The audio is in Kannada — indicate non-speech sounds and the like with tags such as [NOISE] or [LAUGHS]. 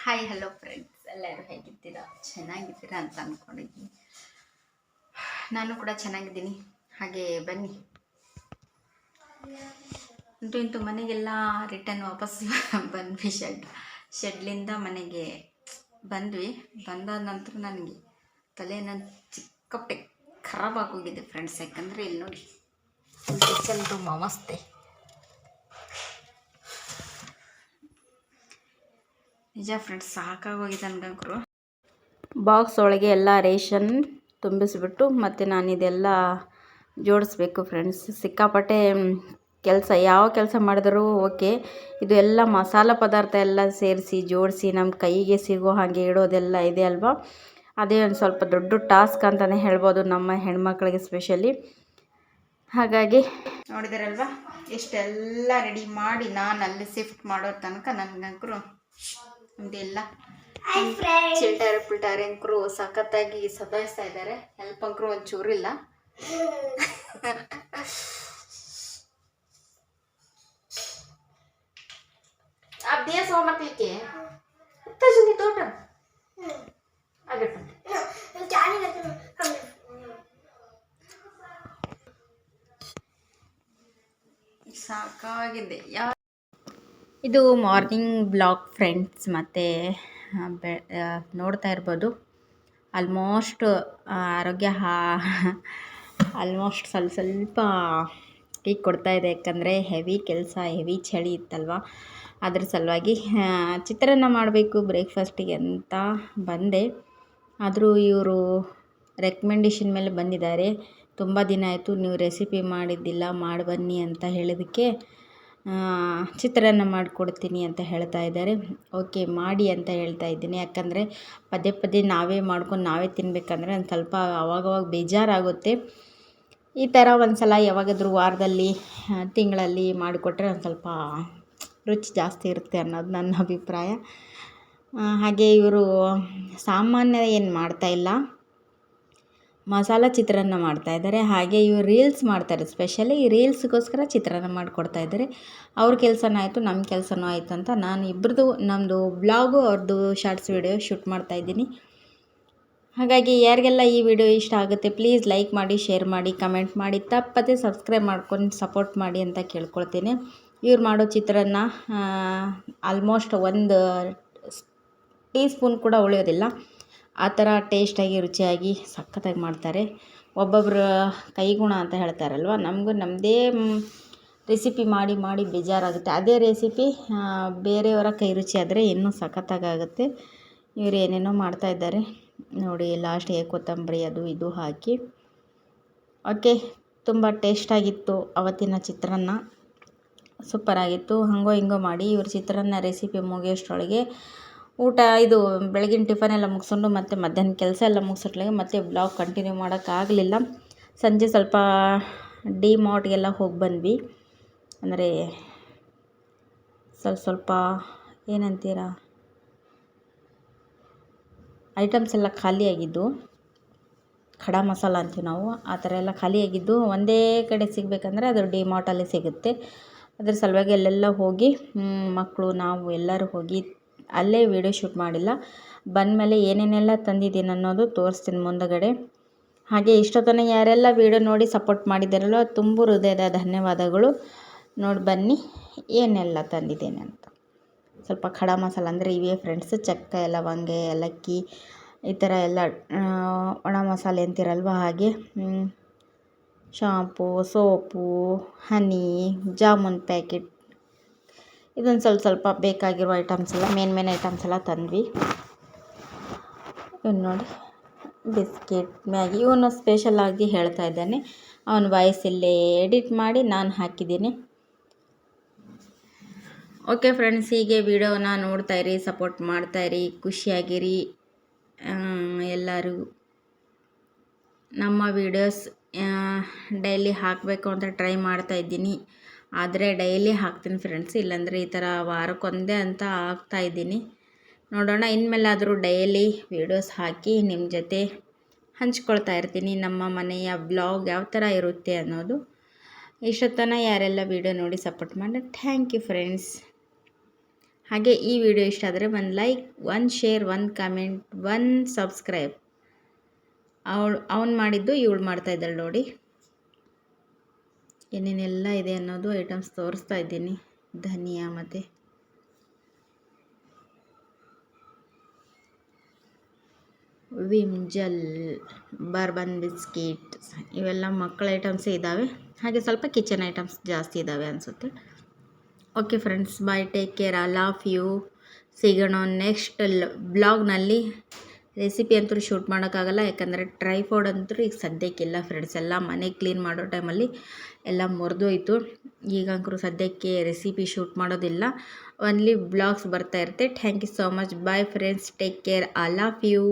ಹಾಯ್ ಹಲೋ ಫ್ರೆಂಡ್ಸ್ ಎಲ್ಲರೂ ಹೇಗಿದ್ದೀರಾ? ಚೆನ್ನಾಗಿದ್ದೀರಾ ಅಂತ ಅಂದ್ಕೊಂಡಿದ್ದೀನಿ ನಾನು ಕೂಡ ಚೆನ್ನಾಗಿದ್ದೀನಿ. ಹಾಗೆ ಬನ್ನಿ. ಅಂತೂ ಇಂತೂ ಮನೆಗೆಲ್ಲ ರಿಟರ್ನ್ ವಾಪಸ್ [LAUGHS] ಬಂದ್ವಿ ಶೆಡ್ ಶೆಡ್ಲಿಂದ ಮನೆಗೆ ಬಂದ್ವಿ. ಬಂದಾದ ನಂತರ ನನಗೆ ತಲೆ ನನ್ನ ಚಿಕ್ಕಪ್ಪೆ ಖರಾಬ್ ಆಗೋಗಿದೆ ಫ್ರೆಂಡ್ಸ್ ಯಾಕಂದರೆ ಇಲ್ಲಿ ನೋಡಿ ಕಿಚನ್ ರೂಮ್ ನಿಜ ಫ್ರೆಂಡ್ಸ್ ಸಾಕಾಗೋಗಿದೆ ನನಗಂಕರು ಬಾಕ್ಸ್ ಒಳಗೆ ಎಲ್ಲ ರೇಷನ್ ತುಂಬಿಸ್ಬಿಟ್ಟು ಮತ್ತು ನಾನು ಇದೆಲ್ಲ ಜೋಡಿಸ್ಬೇಕು ಫ್ರೆಂಡ್ಸ್ ಸಿಕ್ಕಾಪಟ್ಟೆ ಕೆಲಸ ಯಾವ ಕೆಲಸ ಮಾಡಿದರೂ ಓಕೆ ಇದು ಎಲ್ಲ ಮಸಾಲ ಪದಾರ್ಥ ಎಲ್ಲ ಸೇರಿಸಿ ಜೋಡಿಸಿ ನಮ್ಮ ಕೈಗೆ ಸಿಗೋ ಹಾಗೆ ಇಡೋದೆಲ್ಲ ಇದೆ ಅಲ್ವಾ? ಅದೇ ಒಂದು ಸ್ವಲ್ಪ ದೊಡ್ಡ ಟಾಸ್ಕ್ ಅಂತಲೇ ಹೇಳ್ಬೋದು ನಮ್ಮ ಹೆಣ್ಮಕ್ಳಿಗೆ ಸ್ಪೆಷಲಿ ಹಾಗಾಗಿ ನೋಡಿದಾರಲ್ವಾ? ಇಷ್ಟೆಲ್ಲ ರೆಡಿ ಮಾಡಿ ನಾನು ಅಲ್ಲಿ ಶಿಫ್ಟ್ ಮಾಡೋ ತನಕ ನನಗಂಕರು. ಇದೆಲ್ಲ ಚಿಲ್ಟಾರ ಪಿಲ್ಟಾರ ಅಂಕರು ಸಖತ್ತಾಗಿ ಸದಾಯಿಸ್ತಾ ಇದ್ದಾರೆ. ಹೆಲ್ಪ್ ಅಂಕರು ಒಂಚೂರಿಲ್ಲ. [LAUGHS] ಅಭ್ಯಾಸ ಮಕ್ಕಳಿಗೆ ತಜನಿ ತೋಟ. ಸಾಕಾಗಿದೆ. ಯಾ ಇದು ಮಾರ್ನಿಂಗ್ ಬ್ಲಾಗ್ ಫ್ರೆಂಡ್ಸ್ ಮತ್ತು ಬೆ ನೋಡ್ತಾ ಇರ್ಬೋದು. ಆಲ್ಮೋಸ್ಟ್ ಆರೋಗ್ಯ ಹಾ ಆಲ್ಮೋಸ್ಟ್ ಸ್ವಲ್ಪ ಸ್ವಲ್ಪ ಟೀ ಕೊಡ್ತಾ ಇದೆ. ಯಾಕಂದರೆ ಹೆವಿ ಕೆಲಸ ಹೆವಿ ಚಳಿ ಇತ್ತಲ್ವ? ಅದ್ರ ಸಲುವಾಗಿ ಚಿತ್ರಾನ್ನ ಮಾಡಬೇಕು ಬ್ರೇಕ್ಫಾಸ್ಟಿಗೆ ಅಂತ ಬಂದೆ. ಆದರೂ ಇವರು ರೆಕಮೆಂಡೇಶನ್ ಮೇಲೆ ಬಂದಿದ್ದಾರೆ. ತುಂಬ ದಿನ ಆಯಿತು, ನೀವು ರೆಸಿಪಿ ಮಾಡಿದ್ದಿಲ್ಲ, ಮಾಡಿ ಬನ್ನಿ ಅಂತ ಹೇಳಿದ್ದಕ್ಕೆ ಚಿತ್ರಾನ್ನ ಮಾಡಿಕೊಡ್ತೀನಿ ಅಂತ ಹೇಳ್ತಾ ಇದ್ದಾರೆ. ಓಕೆ, ಮಾಡಿ ಅಂತ ಹೇಳ್ತಾ ಇದ್ದೀನಿ. ಯಾಕಂದರೆ ಪದೇ ಪದೇ ನಾವೇ ಮಾಡ್ಕೊಂಡು ನಾವೇ ತಿನ್ನಬೇಕಂದ್ರೆ ಒಂದು ಸ್ವಲ್ಪ ಅವಾಗವಾಗ ಬೇಜಾರಾಗುತ್ತೆ. ಈ ಥರ ಒಂದು ಸಲ ಯಾವಾಗಾದರೂ ವಾರದಲ್ಲಿ ತಿಂಗಳಲ್ಲಿ ಮಾಡಿಕೊಟ್ರೆ ಒಂದು ಸ್ವಲ್ಪ ರುಚಿ ಜಾಸ್ತಿ ಇರುತ್ತೆ ಅನ್ನೋದು ನನ್ನ ಅಭಿಪ್ರಾಯ. ಹಾಗೆ ಇವರು ಸಾಮಾನ್ಯ ಏನು ಮಾಡ್ತಾಯಿಲ್ಲ ಮಸಾಲ ಚಿತ್ರಾನ್ನ ಮಾಡ್ತಾ ಇದ್ದಾರೆ. ಹಾಗೆ ಇವರು ರೀಲ್ಸ್ ಮಾಡ್ತಾರೆ ಸ್ಪೆಷಲಿ ಈ ರೀಲ್ಸ್ಗೋಸ್ಕರ ಚಿತ್ರಾನ್ನ ಮಾಡಿಕೊಡ್ತಾ ಇದ್ದಾರೆ. ಅವ್ರ ಕೆಲಸನೂ ಆಯಿತು ನಮ್ಮ ಕೆಲಸನೂ ಆಯಿತು ಅಂತ ನಾನು ಇಬ್ಬರದು ನಮ್ಮದು ಬ್ಲಾಗು ಅವ್ರದ್ದು ಶಾರ್ಟ್ಸ್ ವಿಡಿಯೋ ಶೂಟ್ ಮಾಡ್ತಾ ಇದ್ದೀನಿ. ಹಾಗಾಗಿ ಯಾರಿಗೆಲ್ಲ ಈ ವಿಡಿಯೋ ಇಷ್ಟ ಆಗುತ್ತೆ ಪ್ಲೀಸ್ ಲೈಕ್ ಮಾಡಿ ಶೇರ್ ಮಾಡಿ ಕಮೆಂಟ್ ಮಾಡಿ, ತಪ್ಪದೇ ಸಬ್ಸ್ಕ್ರೈಬ್ ಮಾಡ್ಕೊಂಡು ಸಪೋರ್ಟ್ ಮಾಡಿ ಅಂತ ಕೇಳ್ಕೊಳ್ತೀನಿ. ಇವ್ರು ಮಾಡೋ ಚಿತ್ರಾನ್ನ ಆಲ್ಮೋಸ್ಟ್ ಒಂದು ಟೀ ಸ್ಪೂನ್ ಕೂಡ ಉಳಿಯೋದಿಲ್ಲ. ಆ ಥರ ಟೇಸ್ಟಾಗಿ, ರುಚಿಯಾಗಿ ಸಖತ್ತಾಗಿ ಮಾಡ್ತಾರೆ. ಒಬ್ಬೊಬ್ರು ಕೈಗುಣ ಅಂತ ಹೇಳ್ತಾರಲ್ವ? ನಮಗೂ ನಮ್ಮದೇ ರೆಸಿಪಿ ಮಾಡಿ ಮಾಡಿ ಬೇಜಾರಾಗುತ್ತೆ. ಅದೇ ರೆಸಿಪಿ ಬೇರೆಯವರ ಕೈ ರುಚಿ ಆದರೆ ಇನ್ನೂ ಸಖತ್ತಾಗುತ್ತೆ ಇವ್ರು ಏನೇನೋ ಮಾಡ್ತಾ ಇದ್ದಾರೆ. ನೋಡಿ ಲಾಸ್ಟಿಗೆ ಕೊತ್ತಂಬರಿ, ಅದು, ಇದು ಹಾಕಿ. ಓಕೆ, ತುಂಬ ಟೇಸ್ಟಾಗಿತ್ತು ಅವತ್ತಿನ ಚಿತ್ರಾನ್ನ. ಸೂಪರಾಗಿತ್ತು ಹಾಗೋ ಹಿಂಗೋ ಮಾಡಿ ಇವ್ರ ಚಿತ್ರಾನ್ನ ರೆಸಿಪಿ ಮುಗಿಯೋಷ್ಟರೊಳಗೆ ಊಟ, ಇದು ಬೆಳಗಿನ ಟಿಫನ್ ಎಲ್ಲ ಮುಗಿಸ್ಕೊಂಡು ಮತ್ತು ಮಧ್ಯಾಹ್ನ ಕೆಲಸ ಎಲ್ಲ ಮುಗಿಸೋಟ್ಲಿಗೆ ಮತ್ತೆ ಬ್ಲಾಗ್ ಕಂಟಿನ್ಯೂ ಮಾಡೋಕ್ಕಾಗಲಿಲ್ಲ. ಸಂಜೆ ಸ್ವಲ್ಪ ಡಿ ಮಾರ್ಟ್ಗೆಲ್ಲ ಹೋಗಿ ಬಂದ್ವಿ. ಅಂದರೆ ಸ್ವಲ್ಪ ಸ್ವಲ್ಪ ಏನಂತೀರ? ಐಟಮ್ಸ್ ಎಲ್ಲ ಖಾಲಿಯಾಗಿದ್ದು ಖಡಾ ಮಸಾಲ ಅಂತೀವಿ ನಾವು, ಆ ಥರ ಎಲ್ಲ ಖಾಲಿಯಾಗಿದ್ದು ಒಂದೇ ಕಡೆ ಸಿಗಬೇಕಂದ್ರೆ ಅದು ಡಿ ಮಾರ್ಟಲ್ಲಿ ಸಿಗುತ್ತೆ. ಅದ್ರ ಸಲುವಾಗಿ ಅಲ್ಲೆಲ್ಲ ಹೋಗಿ ಮಕ್ಕಳು ನಾವು ಎಲ್ಲರೂ ಹೋಗಿ ಅಲ್ಲೇ ವೀಡಿಯೋ ಶೂಟ್ ಮಾಡಿಲ್ಲ. ಬಂದಮೇಲೆ ಏನೇನೆಲ್ಲ ತಂದಿದ್ದೀನಿ ಅನ್ನೋದು ತೋರಿಸ್ತೀನಿ ಮುಂದಗಡೆ. ಹಾಗೆ ಇಷ್ಟೊತ್ತನ ಯಾರೆಲ್ಲ ವೀಡಿಯೋ ನೋಡಿ ಸಪೋರ್ಟ್ ಮಾಡಿದ್ದಾರಲ್ಲೋ, ತುಂಬ ಹೃದಯದ ಧನ್ಯವಾದಗಳು. ನೋಡಿ ಬನ್ನಿ, ಏನೆಲ್ಲ ತಂದಿದ್ದೇನೆ ಅಂತ. ಸ್ವಲ್ಪ ಖಡಾ ಮಸಾಲ, ಅಂದರೆ ಇವೇ ಫ್ರೆಂಡ್ಸ್ ಚಕ್ಕೆ, ಲವಂಗ, ಏಲಕ್ಕಿ, ಈ ಥರ ಎಲ್ಲ ಒಣ ಮಸಾಲೆ ಅಂತೀರಲ್ವ ಹಾಗೆ. Shampoo soap honey jamun packet ಇದೊಂದು ಸ್ವಲ್ಪ ಸ್ವಲ್ಪ ಬೇಕಾಗಿರುವ ಐಟಮ್ಸ್ ಎಲ್ಲ ಮೇನ್ ಮೇನ್ ಐಟಮ್ಸ್ ಎಲ್ಲ ತಂದ್ವಿ. ಇವ್ನು ನೋಡಿ, ಬಿಸ್ಕೆಟ್ ಮ್ಯಾಗಿ ಇವನು ಸ್ಪೆಷಲಾಗಿ ಹೇಳ್ತಾ ಇದ್ದಾನೆ. ಅವನ ವಾಯ್ಸ್ ಇಲ್ಲೇ ಎಡಿಟ್ ಮಾಡಿ ನಾನು ಹಾಕಿದ್ದೀನಿ. ಓಕೆ ಫ್ರೆಂಡ್ಸ್ ಹೀಗೆ ವಿಡಿಯೋನ ಇರಿ ಸಪೋರ್ಟ್ ಮಾಡ್ತಾ ಇರಿ, ಖುಷಿಯಾಗಿರಿ. ಎಲ್ಲರೂ ನಮ್ಮ ವಿಡಿಯೋಸ್ ಡೈಲಿ ಹಾಕಬೇಕು ಅಂತ ಟ್ರೈ ಮಾಡ್ತಾ ಇದ್ದೀನಿ. ಆದರೆ ಡೈಲಿ ಹಾಕ್ತೀನಿ ಫ್ರೆಂಡ್ಸ್ ಇಲ್ಲಾಂದರೆ ಈ ಥರ ವಾರಕ್ಕೊಂದೇ ಅಂತ ಹಾಕ್ತಾ ಇದ್ದೀನಿ. ನೋಡೋಣ, ಇನ್ಮೇಲಾದರೂ ಡೈಲಿ ವೀಡಿಯೋಸ್ ಹಾಕಿ ನಿಮ್ಮ ಜೊತೆ ಹಂಚ್ಕೊಳ್ತಾ ಇರ್ತೀನಿ. ನಮ್ಮ ಮನೆಯ ಬ್ಲಾಗ್ ಯಾವ ಥರ ಇರುತ್ತೆ ಅನ್ನೋದು. ಇಷ್ಟೊತ್ತನ ಯಾರೆಲ್ಲ ವೀಡಿಯೋ ನೋಡಿ ಸಪೋರ್ಟ್ ಮಾಡಿ ಥ್ಯಾಂಕ್ ಯು ಫ್ರೆಂಡ್ಸ್ ಹಾಗೆ ಈ ವಿಡಿಯೋ ಇಷ್ಟ ಆದರೆ ಒಂದು like one share one comment one subscribe ಅವಳು, ಅವ್ನು ಮಾಡಿದ್ದು, ಇವಳು ಮಾಡ್ತಾ ಇದ್ದಾಳೆ ನೋಡಿ. ಏನೇನೆಲ್ಲ ಇದೆ ಅನ್ನೋದು ಐಟಮ್ಸ್ ತೋರಿಸ್ತಾ ಇದ್ದೀನಿ. ಧನಿಯಾ ಮತ್ತು. ವಿಮ್ ಜಲ್ ಬರ್ಬನ್ ಬಿಸ್ಕಿಟ್, ಇವೆಲ್ಲ ಮಕ್ಕಳ ಐಟಮ್ಸೇ ಇದ್ದಾವೆ ಹಾಗೆ ಸ್ವಲ್ಪ ಕಿಚನ್ ಐಟಮ್ಸ್ ಜಾಸ್ತಿ ಇದ್ದಾವೆ ಅನಿಸುತ್ತೆ. Okay friends bye take care I love you ಸಿಗೋಣ ನೆಕ್ಸ್ಟ್ ಬ್ಲಾಗ್ನಲ್ಲಿ ರೆಸಿಪಿ ಅಂತೂ ಶೂಟ್ ಮಾಡೋಕ್ಕಾಗಲ್ಲ, ಯಾಕಂದರೆ ಟ್ರೈಫೋಡ್ ಅಂತೂ ಈಗ ಸದ್ಯಕ್ಕಿಲ್ಲ ಫ್ರೆಂಡ್ಸ್ ಎಲ್ಲ ಮನೆ ಕ್ಲೀನ್ ಮಾಡೋ ಟೈಮಲ್ಲಿ ಎಲ್ಲ ಮುರಿದೋಯ್ತು. ಈಗಂಕರು ಸದ್ಯಕ್ಕೆ ರೆಸಿಪಿ ಶೂಟ್ ಮಾಡೋದಿಲ್ಲ. ಒನ್ಲಿ ಬ್ಲಾಗ್ಸ್ ಬರ್ತಾ ಇರುತ್ತೆ. Thank you so much bye friends take care I love you